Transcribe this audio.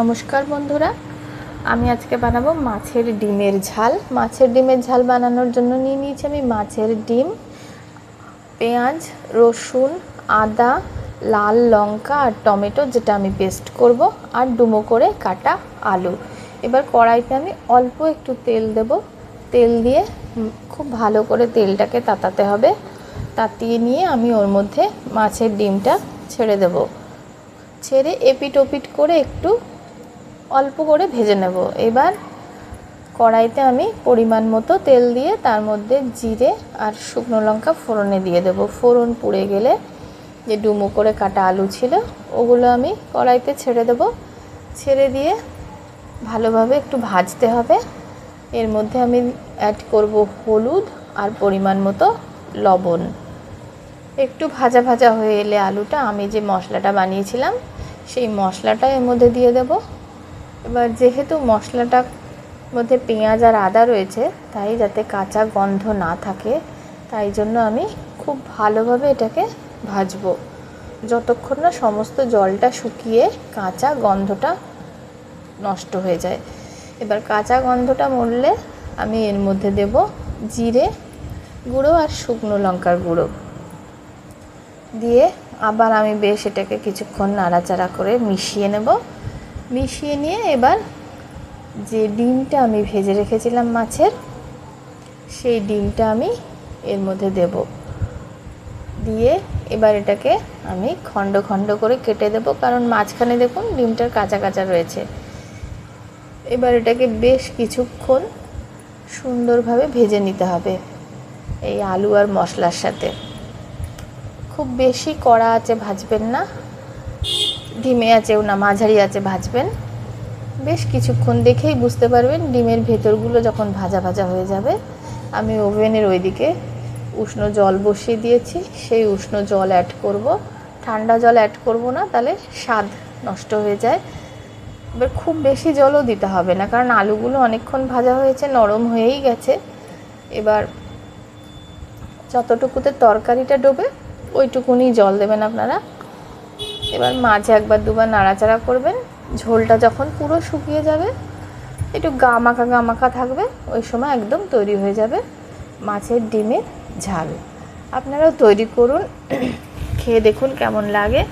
নমস্কার বন্ধুরা। আমি আজকে বানাবো মাছের ডিমের ঝাল। মাছের ডিমের ঝাল বানানোর জন্য নিয়ে নিয়েছি আমি মাছের ডিম, পেঁয়াজ, রসুন, আদা, লাল লঙ্কা আর টমেটো যেটা আমি পেস্ট করব আর ডুমো করে কাটা আলু। এবার কড়াইতে আমি অল্প একটু তেল দেব। তেল দিয়ে খুব ভালো করে তেলটাকে তাতাতে হবে। তাতিয়ে নিয়ে আমি ওর মধ্যে মাছের ডিমটা ছেড়ে দেবো। ছেড়ে এপিট ওপিট করে একটু অল্প করে ভেজে নেব। এবার কড়াইতে আমি পরিমাণ মতো তেল দিয়ে তার মধ্যে জিরে আর শুকনো লঙ্কা ফোড়নে দিয়ে দেব। ফোড়ন পুড়ে গেলে যে ডুমো করে কাটা আলু ছিল, ওগুলো আমি কড়াইতে ছেড়ে দেব। ছেড়ে দিয়ে ভালোভাবে একটু ভাজতে হবে। এর মধ্যে আমি অ্যাড করব হলুদ আর পরিমাণ মতো লবণ। একটু ভাজা ভাজা হয়ে এলে আলুটা আমি যে মশলাটা বানিয়েছিলাম, সেই মশলাটা এর মধ্যে দিয়ে দেব। এবার যেহেতু মশলাটার মধ্যে পেঁয়াজ আর আদা রয়েছে, তাই যাতে কাঁচা গন্ধ না থাকে, তাই জন্য আমি খুব ভালোভাবে এটাকে ভাজবো। যতক্ষণ না সমস্ত জলটা শুকিয়ে কাঁচা গন্ধটা নষ্ট হয়ে যায়। এবার কাঁচা গন্ধটা মরলে আমি এর মধ্যে দেব জিরে গুঁড়ো আর শুকনো লঙ্কার গুঁড়ো। দিয়ে আবার আমি বেশ এটাকে কিছুক্ষণ নাড়াচাড়া করে মিশিয়ে নেব। মিশিয়ে নিয়ে এবার যে ডিমটা আমি ভেজে রেখেছিলাম মাছের, সেই ডিমটা আমি এর মধ্যে দেব। দিয়ে এবার এটাকে আমি খণ্ড খণ্ড করে কেটে দেব, কারণ মাঝখানে দেখুন ডিমটার কাঁচা কাঁচা রয়েছে। এবার এটাকে বেশ কিছুক্ষণ সুন্দরভাবে ভেজে নিতে হবে এই আলু আর মশলার সাথে। খুব বেশি কড়া আছে ভাজবেন না ডিমে আছেও না মাঝারি আছে, ভাজবেন। বেশ কিছুক্ষণ দেখেই বুঝতে পারবেন ডিমের ভেতরগুলো যখন ভাজা ভাজা হয়ে যাবে। আমি ওভেনের ওইদিকে উষ্ণ জল বসিয়ে দিয়েছি। সেই উষ্ণ জল অ্যাড করব। ঠান্ডা জল অ্যাড করব না, তাহলে স্বাদ নষ্ট হয়ে যায়। এবার খুব বেশি জলও দিতে হবে না, কারণ আলুগুলো অনেকক্ষণ ভাজা হয়েছে, নরম হয়েই গেছে। এবার যতটুকুতে তরকারিটা ডোবে, ওইটুকুনি জল দেবেন আপনারা। এবার মাঝে একবার দুবার নাড়াচাড়া করবেন। ঝোলটা যখন পুরো শুকিয়ে যাবে, একটু গা মাখা গা মাখা থাকবে, ওই সময় একদম তৈরি হয়ে যাবে মাছের ডিমের ঝাল। আপনারাও তৈরি করুন। খেয়ে দেখুন কেমন লাগে।